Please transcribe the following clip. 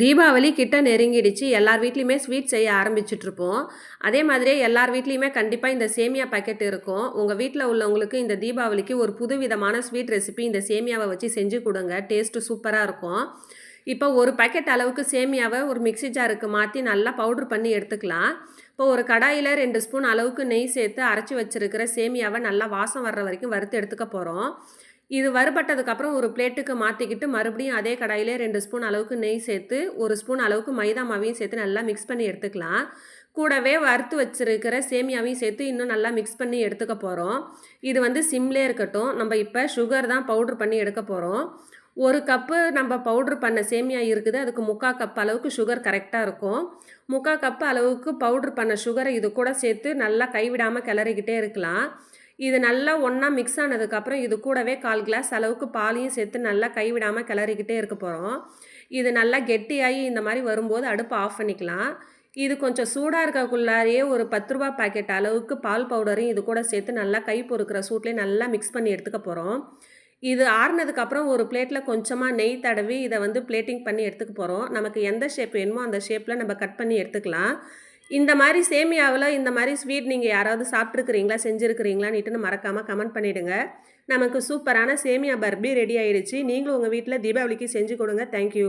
தீபாவளி கிட்ட நெருங்கிடுச்சு. எல்லார் வீட்லேயுமே ஸ்வீட் செய்ய ஆரம்பிச்சிட்ருப்போம். அதே மாதிரியே எல்லார் வீட்லேயுமே கண்டிப்பாக இந்த சேமியா பாக்கெட் இருக்கும். உங்கள் வீட்டில் உள்ளவங்களுக்கு இந்த தீபாவளிக்கு ஒரு புது விதமான ஸ்வீட் ரெசிபி இந்த சேமியாவை வச்சு செஞ்சு கொடுங்க. டேஸ்ட்டு சூப்பராக இருக்கும். இப்போ ஒரு பாக்கெட் அளவுக்கு சேமியாவை ஒரு மிக்ஸி ஜாருக்கு மாற்றி நல்லா பவுட்ரு பண்ணி எடுத்துக்கலாம். இப்போ ஒரு கடாயில் ரெண்டு ஸ்பூன் அளவுக்கு நெய் சேர்த்து அரைச்சி வச்சுருக்கிற சேமியாவை நல்லா வாசம் வர்ற வரைக்கும் வறுத்து எடுத்துக்க போகிறோம் இது வறுபட்டதுக்கப்புறம் ஒரு பிளேட்டுக்கு மாற்றிக்கிட்டு மறுபடியும் அதே கடாயிலே ரெண்டு ஸ்பூன் அளவுக்கு நெய் சேர்த்து ஒரு ஸ்பூன் அளவுக்கு மைதா மாவையும் சேர்த்து நல்லா மிக்ஸ் பண்ணி எடுத்துக்கலாம். கூடவே வறுத்து வச்சுருக்கிற சேமியாவையும் சேர்த்து இன்னும் நல்லா மிக்ஸ் பண்ணி எடுத்துக்க போகிறோம் இது வந்து சிம்லே இருக்கட்டும். நம்ம இப்போ சுகர் தான் பவுட்ரு பண்ணி எடுக்க போகிறோம் ஒரு கப்பு நம்ம பவுட்ரு பண்ண சேமியா இருக்குது. அதுக்கு முக்கால் கப் அளவுக்கு சுகர் கரெக்டாக இருக்கும். முக்கால் கப் அளவுக்கு பவுட்ரு பண்ண சுகரை இது கூட சேர்த்து நல்லா கைவிடாமல் கிளறிக்கிட்டே இருக்கலாம். இது நல்லா ஒன்றா மிக்ஸ் ஆனதுக்கப்புறம் இது கூடவே கால் கிளாஸ் அளவுக்கு பாலையும் சேர்த்து நல்லா கைவிடாமல் கிளறிக்கிட்டே இருக்க போகிறோம் இது நல்லா கெட்டியாகி இந்த மாதிரி வரும்போது அடுப்பை ஆஃப் பண்ணிக்கலாம். இது கொஞ்சம் சூடாக இருக்கக்குள்ளாரியே ஒரு பத்து ரூபா பாக்கெட் அளவுக்கு பால் பவுடரையும் இது கூட சேர்த்து நல்லா கை பொறுக்கிற சூட்லேயே நல்லா மிக்ஸ் பண்ணி எடுத்துக்க போகிறோம் இது ஆறுனதுக்கப்புறம் ஒரு பிளேட்டில் கொஞ்சமாக நெய் தடவி இதை வந்து பிளேட்டிங் பண்ணி எடுத்துக்க போகிறோம் நமக்கு எந்த ஷேப் வேணுமோ அந்த ஷேப்பில் நம்ம கட் பண்ணி எடுத்துக்கலாம். இந்த மாதிரி சேமியாவில் இந்த மாதிரி ஸ்வீட் நீங்கள் யாராவது சாப்பிட்ருக்கிறீங்களா செஞ்சுருக்கிறீங்களான்னு மறக்காமல் கமெண்ட் பண்ணிவிடுங்க நமக்கு சூப்பரான சேமியா பர்பி ரெடி ஆகிடுச்சு நீங்களும் உங்கள் வீட்டில் தீபாவளிக்கு செஞ்சு கொடுங்க. தேங்க்யூ